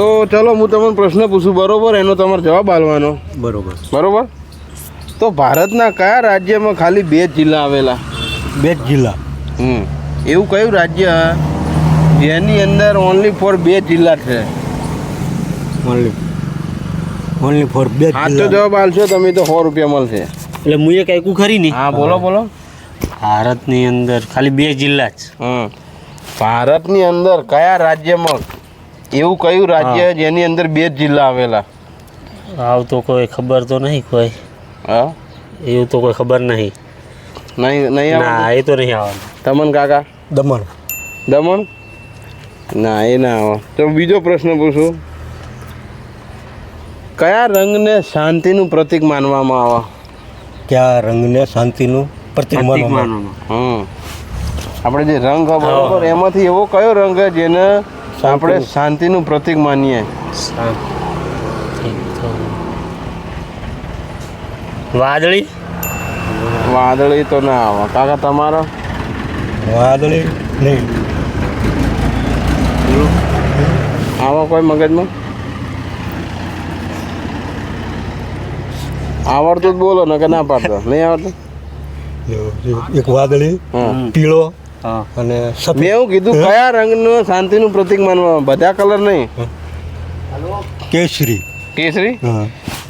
તો ચલો હું તમને પ્રશ્ન પૂછું. બરોબર? એનો તમારે જવાબ આલવાનો. બરોબર. બરોબર? તો ભારતના કયા રાજ્યમાં ખાલી બે જિલ્લા આવેલા? બે જિલ્લા. હમ. એવું કયું રાજ્ય જેની અંદર ઓનલી ફોર બે જિલ્લા છે? ઓનલી ઓનલી ફોર બે સાચો જવાબ આલશો. તમે તો સો રૂપિયા મળશે. એટલે હું એ કાંઈકું ખરી નહીં હા બોલો બોલો. ભારતની અંદર ખાલી બે જિલ્લા જ. ભારતની અંદર કયા રાજ્યમાં એવું કયું રાજ્ય જેની અંદર બે જિલ્લા આવેલા? આવ તો કોઈ ખબર તો નહીં કોઈ. હા? એવું તો કોઈ ખબર નહીં. નહીં નહીં ના એ તો નહીં આવવાનું. તમન કાકા? દમણ. દમણ? ના એ ના આવે. તો બીજો પ્રશ્ન પૂછું. કયા રંગને શાંતિનું પ્રતીક માનવામાં આવે? કયા રંગને શાંતિનું પ્રતિક પ્રતીક માનવામાં આપણે જે રંગ બરોબર એમાંથી એવો કયો રંગ જેને આપણે શાંતિનું પ્રતીક માનીએ. વાદળી? વાદળી તો ના આવે. કાકા તમારો? વાદળી નહીં. આવો કોઈ મગજમાં? આવડતું જ બોલો ને કે ના પાડતો. નહીં આવડતું? એક વાદળી પીળો અને મેં એવું કીધું કયા રંગનું શાંતિનું પ્રતીક માનવામાં? બધા કલર નહીં. કેસરી. કેસરી? હા.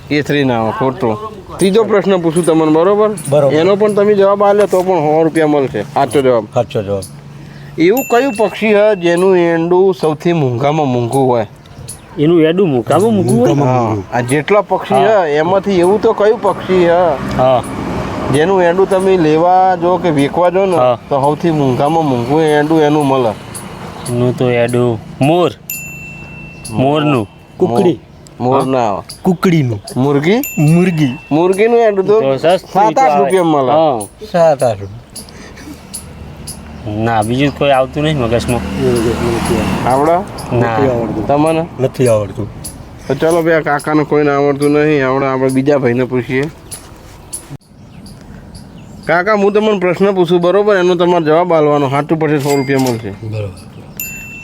કેસરી ના ખોટું. ત્રીજો પ્રશ્ન પૂછું તમને બરોબર? બરોબર. એનો પણ તમે જવાબ આપ્યો તો પણ સો રૂપિયા મળશે. સાચો જવાબ. સાચો જવાબ. એવું કયું પક્ષી હોય જેનું એંડું સૌથી મોંઘામાં મોંઘું હોય? એનું એડું મૂકામાં મૂકવું હોય? હા. આ જેટલા પક્ષી છે એમાંથી એવું તો કયું પક્ષી છે હા. જેનું એંડું તમે લેવા જો કે વેકવા જો ને તો સૌથી મોંઘામાં મોંઘું એંડું એનું મળે. નું તો એડું મોર. મોરનું. કુકડી. મોર ના આવે. કુકડીનું. મુરગી મુરગી મુરગીનું એડું તો સાત આઠ રૂપિયા મળે. સાત આઠ ના બીજું કોઈ આવતું નહીં મગજમાં. આવડે? ના. તમને? નથી આવડતું. તો ચલો ભાઈ કાકાને કોઈને આવડતું નહીં. આવડે આપણે બીજા ભાઈને પૂછીએ. કાકા હું તમને પ્રશ્ન પૂછું બરોબર? એનો તમારો જવાબ આલવાનો. સાચું પડશે સો રૂપિયા મળશે. બરોબર.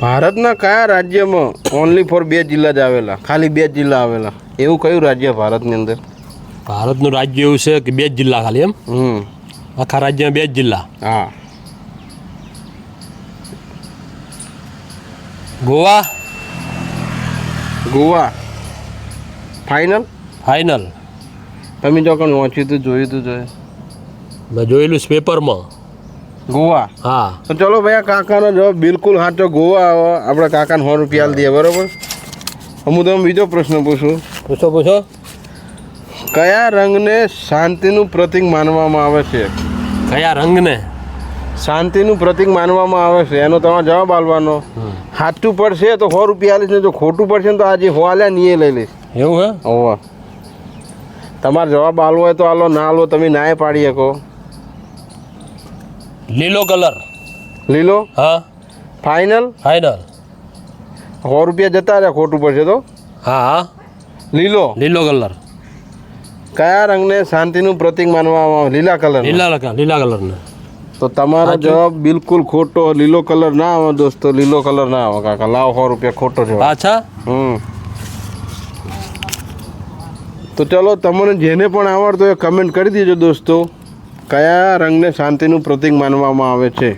ભારતના કયા રાજ્યમાં ઓનલી ફોર બે જિલ્લા જ આવેલા? ખાલી બે જ જિલ્લા આવેલા. એવું કયું રાજ્ય ભારતની અંદર? ભારતનું રાજ્ય એવું છે કે બે જ જિલ્લા ખાલી એમ? હમ. આખા રાજ્યમાં બે જ જિલ્લા. હા. ગોવા? ગોવા. ફાઇનલ ફાઇનલ તમે જો કણ વાંચ્યું હતું જોયું હતું જોઈએ મેં જોયેલું છે પેપરમાં. ગોવા? હા. તો ચલો ભાઈ આ કાકાનો જવાબ બિલકુલ સાચો. ગોવા આપણે કાકાને સો રૂપિયા દઈએ બરોબર? હું તમને બીજો પ્રશ્ન પૂછું. પૂછો પૂછો. કયા રંગને શાંતિનું પ્રતીક માનવામાં આવે છે? કયા રંગને? શાંતિનું પ્રતીક માનવામાં આવે છે? એનો તમારે જવાબ આલવાનો. સાચું પડશે તો સો રૂપિયા આલીશ ને જો ખોટું પડશે ને તો આજે હો આલ્યા નહીં એ લઈ લઈશ. એવું હે? હોવા તમારે જવાબ આલવો હોય તો આલો ના આલવો તમે નાય પાડી શકો. લીલો કલર. લીલો? હા. ફાઇનલ ફાઇનલ સો રૂપિયા જતા રહ્યા ખોટું પડશે તો? હા. હા લીલો? લીલો કલર. કયા રંગને શાંતિનું પ્રતીક માનવામાં આવે? લીલા કલર લીલા લીલા કલરને. તો તમારો જવાબ બિલકુલ ખોટો. લીલો કલર ના આવે દોસ્તો લીલો કલર ના આવે કાકા. લાવ સો રૂપિયા ખોટો છે પાછા? હમ. તો ચલો તમને જેને પણ આવડતો એ કમેન્ટ કરી દેજો દોસ્તો. કયા રંગને શાંતિનું પ્રતીક માનવામાં આવે છે?